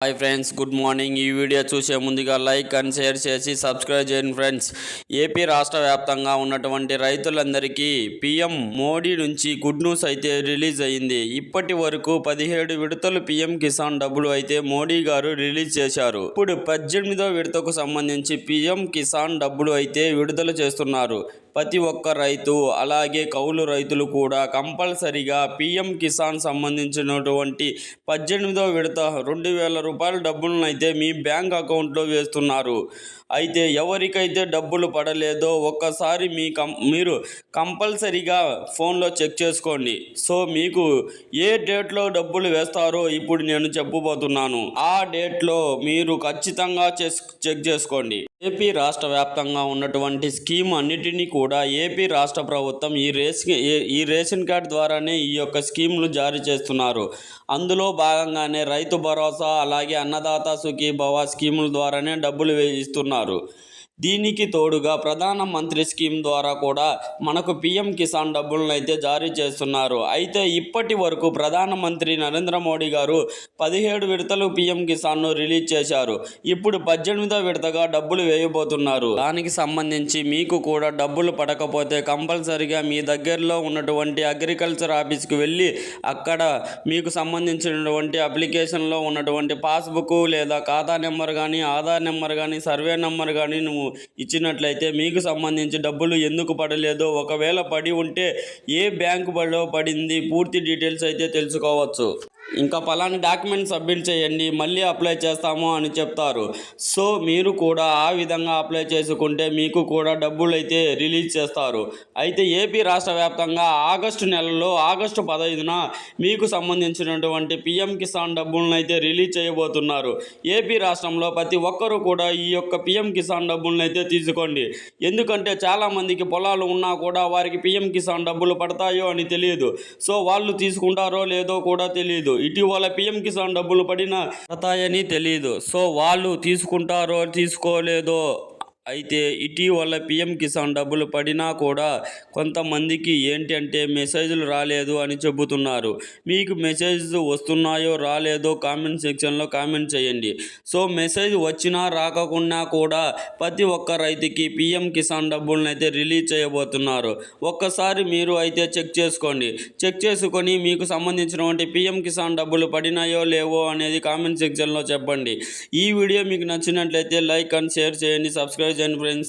Hi friends good morning ఈ video చూసే ముందుగా లైక్ అండ్ షేర్ చేసి సబ్స్క్రైబ్ చేయండి ఫ్రెండ్స్ ఏపీ రాష్ట్ర వ్యాప్తంగా ఉన్నటువంటి రైతులందరికీ పీఎం మోడీ నుంచి గుడ్ న్యూస్ అయితే రిలీజ్ అయింది. ఇప్పటి వరకు పదిహేడు విడతలు పీఎం కిసాన్ డబ్బులు అయితే మోడీ గారు రిలీజ్ చేశారు. ఇప్పుడు పద్దెనిమిదో విడతకు సంబంధించి పీఎం కిసాన్ డబ్బులు అయితే విడుదల చేస్తున్నారు. ప్రతి ఒక్క రైతు అలాగే కౌలు రైతులు కూడా కంపల్సరిగా పీఎం కిసాన్ సంబంధించినటువంటి పద్దెనిమిదో విడత రెండు వేల రూపాయల డబ్బులను అయితే మీ బ్యాంక్ అకౌంట్లో వేస్తున్నారు. అయితే ఎవరికైతే డబ్బులు పడలేదో ఒక్కసారి మీ కం మీరు కంపల్సరిగా ఫోన్లో చెక్ చేసుకోండి. సో మీకు ఏ డేట్లో డబ్బులు వేస్తారో ఇప్పుడు నేను చెప్పబోతున్నాను. ఆ డేట్లో మీరు ఖచ్చితంగా చెక్ చేసుకోండి. ఏపీ రాష్ట్ర వ్యాప్తంగా ఉన్నటువంటి స్కీమ్ అన్నిటినీ కూడా ఏపీ రాష్ట్ర ప్రభుత్వం ఈ రేషన్ ఈ రేషన్ కార్డ్ ద్వారానే ఈ యొక్క స్కీములు జారీ చేస్తున్నారు. అందులో భాగంగానే రైతు భరోసా అలాగే అన్నదాత సుఖీ భవ స్కీముల ద్వారానే డబ్బులు ఇస్తున్నారు ఇస్తున్నారు దీనికి తోడుగా ప్రధాన మంత్రి స్కీమ్ ద్వారా కూడా మనకు పిఎం కిసాన్ డబ్బులను అయితే జారీ చేస్తున్నారు. అయితే ఇప్పటి వరకు ప్రధానమంత్రి నరేంద్ర మోడీ గారు పదిహేడు విడతలు పిఎం కిసాన్ను రిలీజ్ చేశారు. ఇప్పుడు పద్దెనిమిదో విడతగా డబ్బులు వేయబోతున్నారు. దానికి సంబంధించి మీకు కూడా డబ్బులు పడకపోతే కంపల్సరిగా మీ దగ్గరలో ఉన్నటువంటి అగ్రికల్చర్ ఆఫీస్కి వెళ్ళి అక్కడ మీకు సంబంధించినటువంటి అప్లికేషన్లో ఉన్నటువంటి పాస్బుక్ లేదా ఖాతా నెంబర్ కానీ ఆధార్ నెంబర్ కానీ సర్వే నెంబర్ కానీ నువ్వు ఇచ్చినట్లయితే మీకు సంబంధించి డబ్బులు ఎందుకు పడలేదో ఒకవేళ పడి ఉంటే ఏ బ్యాంకు పడింది? పూర్తి డీటెయిల్స్ అయితే తెలుసుకోవచ్చు. ఇంకా పలాని డాక్యుమెంట్ సబ్మిట్ చేయండి మళ్ళీ అప్లై చేస్తాము అని చెప్తారు. సో మీరు కూడా ఆ విధంగా అప్లై చేసుకుంటే మీకు కూడా డబ్బులు అయితే రిలీజ్ చేస్తారు. అయితే ఏపీ రాష్ట్ర వ్యాప్తంగా ఆగస్టు నెలలో ఆగస్టు పదహైదున మీకు సంబంధించినటువంటి పిఎం కిసాన్ డబ్బులను అయితే రిలీజ్ చేయబోతున్నారు. ఏపీ రాష్ట్రంలో ప్రతి ఒక్కరూ కూడా ఈ యొక్క పిఎం కిసాన్ డబ్బులను అయితే తీసుకోండి. ఎందుకంటే చాలామందికి పొలాలు ఉన్నా కూడా వారికి పిఎం కిసాన్ డబ్బులు పడతాయో అని తెలియదు. సో వాళ్ళు తీసుకుంటారో లేదో కూడా తెలియదు. ఇటీవల పిఎం కిసాన్ డబ్బులు పడిన పడతాయని తెలియదు సో వాళ్ళు తీసుకుంటారో తీసుకోలేదో అయితే ఇటీవల పిఎం కిసాన్ డబ్బులు పడినా కూడా కొంతమందికి ఏంటి అంటే మెసేజ్లు రాలేదు అని చెబుతున్నారు. మీకు మెసేజ్ వస్తున్నాయో రాలేదో కామెంట్ సెక్షన్లో కామెంట్ చేయండి. సో మెసేజ్ వచ్చినా రాకపోయినా కూడా ప్రతి ఒక్క రైతుకి పిఎం కిసాన్ డబ్బులను అయితే రిలీజ్ చేయబోతున్నారు. ఒక్కసారి మీరు అయితే చెక్ చేసుకోండి. చెక్ చేసుకొని మీకు సంబంధించినటువంటి పిఎం కిసాన్ డబ్బులు పడినాయో లేవో అనేది కామెంట్ సెక్షన్లో చెప్పండి. ఈ వీడియో మీకు నచ్చినట్లయితే లైక్ అండ్ షేర్ చేయండి. సబ్స్క్రైబ్ చేయండి ఫ్రెండ్స్